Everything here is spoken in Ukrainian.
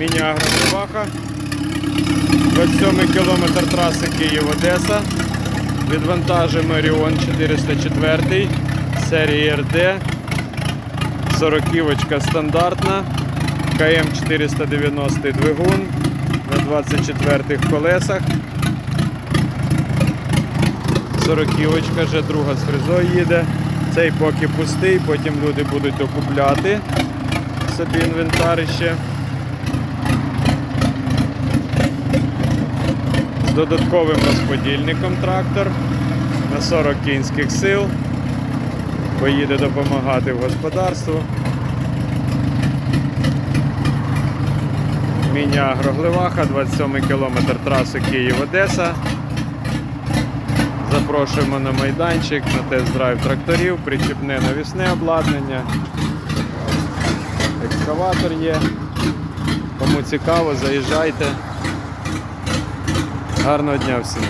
Міні-агроваха. 27 кілометр траси Київ-Одеса. Відвантажимо Оріон 404 серії РД. Сороківочка стандартна. КМ 490 двигун на 24 колесах. Сороківочка, вже друга з фрезою їде. Цей поки пустий, потім люди будуть докупляти собі інвентарище. Додатковим розподільником трактор на 40 кінських сил. Поїде допомагати в господарству. Міні-агроглеваха, 27 кілометр траси Київ-Одеса. Запрошуємо на майданчик, на тест-драйв тракторів, причіпне навісне обладнання. Екскаватор є. Кому цікаво, заїжджайте. Гарного дня всім.